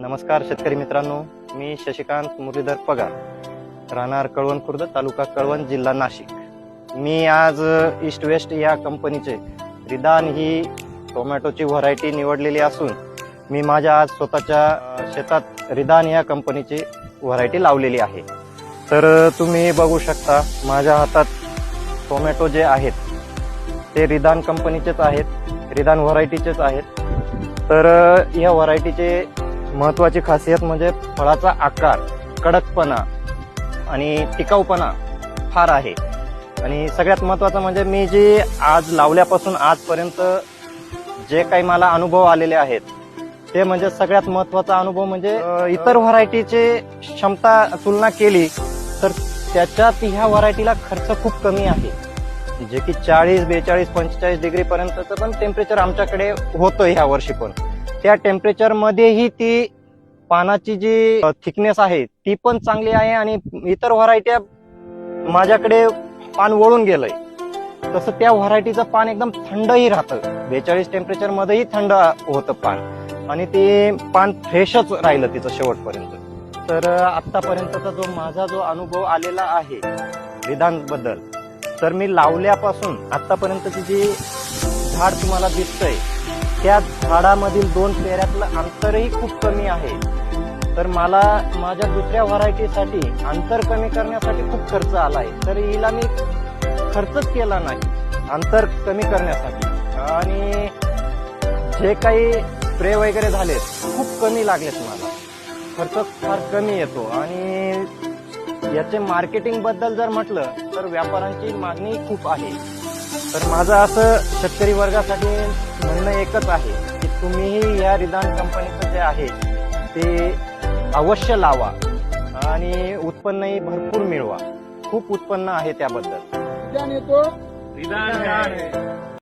नमस्कार शेतकरी मित्रांनो मी शशिकांत मुरलीधर पगार राहणार कळवण खुर्द तालुका कळवण जिल्हा नाशिक. मी आज ईस्ट वेस्ट या कंपनीचे रिदान ही टोमॅटोची व्हरायटी निवडलेली असून मी माझ्या आज स्वतःच्या शेतात रिदान या कंपनीची व्हरायटी लावलेली आहे. तर तुम्ही बघू शकता माझ्या हातात टोमॅटो जे आहेत ते रिदान कंपनीचेच आहेत रिदान व्हरायटीचेच आहेत. तर या व्हरायटीचे महत्वाची खासियत म्हणजे फळाचा आकार कडकपणा आणि टिकाऊपणा फार आहे. आणि सगळ्यात महत्वाचं म्हणजे मी जी आज लावल्यापासून आजपर्यंत जे काही मला अनुभव आलेले आहेत ते म्हणजे सगळ्यात महत्त्वाचा अनुभव म्हणजे इतर व्हरायटीचे क्षमता तुलना केली तर त्याच्यात ह्या व्हरायटीला खर्च खूप कमी आहे. जे की चाळीस बेचाळीस पंचेचाळीस डिग्री पर्यंतचं पण टेम्परेचर आमच्याकडे होतं ह्या वर्षी पण. त्या टेम्परेचरमध्येही ती पानाची जी थिकनेस आहे ती पण चांगली आहे आणि इतर व्हरायट्या माझ्याकडे पान वळून गेलंय. तसं त्या व्हरायटीचं पान एकदम थंडही राहतं. बेचाळीस टेम्परेचरमध्येही थंड होतं पान. आणि ते पान फ्रेशच राहिलं तिचं शेवटपर्यंत. तर आत्तापर्यंतचा जो माझा जो अनुभव आलेला आहे विधानबद्दल तर मी लावल्यापासून आत्तापर्यंतची जी झाड तुम्हाला दिसतंय त्या झाडामधील दोन पेऱ्यातलं अंतरही खूप कमी आहे. तर मला माझ्या दुसऱ्या व्हरायटीसाठी अंतर कमी करण्यासाठी खूप खर्च आला आहे तर हिला मी खर्चच केला नाही अंतर कमी करण्यासाठी. आणि जे काही स्प्रे वगैरे झालेत खूप कमी लागलेत मला. खर्च फार कमी येतो. आणि याचे मार्केटिंगबद्दल जर म्हटलं तर व्यापाऱ्यांची मागणी खूप आहे. तर माझं असं शेतकरी वर्गासाठी म्हणणं एकच आहे की तुम्हीही या रिदान कंपनीचं जे आहे ते अवश्य लावा आणि उत्पन्नही भरपूर मिळवा. खूप उत्पन्न आहे त्याबद्दल. येतो. आहे